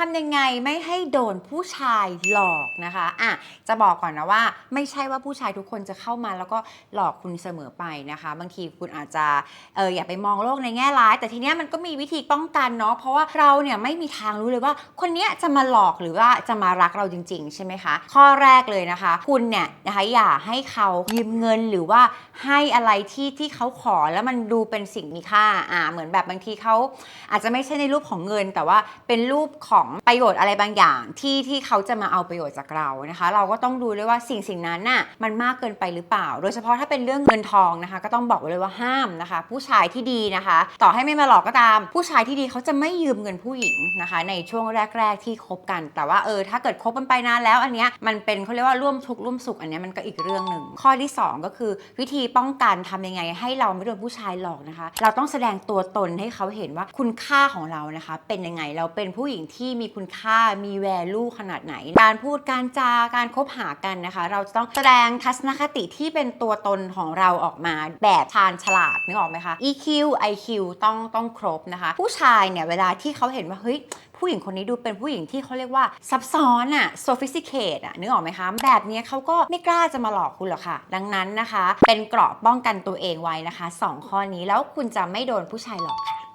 ทำยังไงไม่ให้โดนผู้ชายหลอกนะคะอะจะบอกก่อนนะว่า ไม่ใช่ว่าผู้ชายทุกคนจะเข้ามาแล้วก็หลอกคุณเสมอไปนะคะ บางทีคุณอาจจะเอออย่าไปมองโลกในแง่ร้าย แต่ทีเนี้ยมันก็มีวิธีป้องกันเนาะเพราะว่าเราเนี่ยไม่มีทางรู้เลยว่า คนเนี้ยจะมาหลอกหรือว่าจะมารักเราจริง ๆ ใช่ไหมคะ ข้อแรกเลยนะคะ คุณเนี่ยนะคะอย่าให้เขายืมเงินหรือว่าให้อะไรที่ที่เขาขอแล้วมันดูเป็นสิ่งมีค่าอ่าเหมือนแบบบางทีเขาอาจจะไม่ใช่ในรูปของเงินแต่ว่าเป็นรูปของประโยชน์อะไรบางอย่างที่ที่เขาจะมาเอาประโยชน์จากเรานะคะ เราก็ต้องดูด้วยว่าสิ่งสิ่งนั้นน่ะมันมากเกินไปหรือเปล่า โดยเฉพาะถ้าเป็นเรื่องเงินทองนะคะ ก็ต้องบอกไว้เลยว่าห้ามนะคะ ผู้ชายที่ดีนะคะ ต่อให้ไม่มาหลอกก็ตาม ผู้ชายที่ดีเขาจะไม่ยืมเงินผู้หญิงนะคะ ในช่วงแรก ๆ ที่คบกัน แต่ว่าเออถ้าเกิดคบกันไปนานแล้วอันเนี้ยมันเป็นเขาเรียกว่าร่วมทุกข์ร่วมสุขอันเนี้ยมันก็อีกเรื่องหนึ่งข้อที่สองก็คือวิธีป้องกันทำยังไง ให้เราไม่โดนผู้ชายหลอกนะคะ เราต้องแสดงตัวตนให้เขาเห็นว่าคุณค่าของเรานะคะ เป็นยังไงเราเป็นผู้หญิงที่มีคุณค่ามีแวลูขนาดไหน การพูดการจาการคบหากันนะคะ เราจะต้องแสดงทัศนคติที่เป็นตัวตนของเราออกมาแบบชาญฉลาดนึกออกไหมคะ EQ IQ ต้องต้องครบนะคะ ผู้ชายเนี่ยเวลาที่เขาเห็นว่าเฮ้ยผู้หญิงคนนี้ดูเป็นผู้หญิงที่เขาเรียกว่าซับซ้อนอะ sophisticate อะนึกออกไหมคะ แบบนี้เขาก็ไม่กล้าจะมาหลอกคุณหรอกค่ะ ดังนั้นนะคะ เป็นเกราะป้องกันตัวเองไว้นะคะ 2 ข้อนี้แล้วคุณจะไม่โดนผู้ชายหลอกค่ะ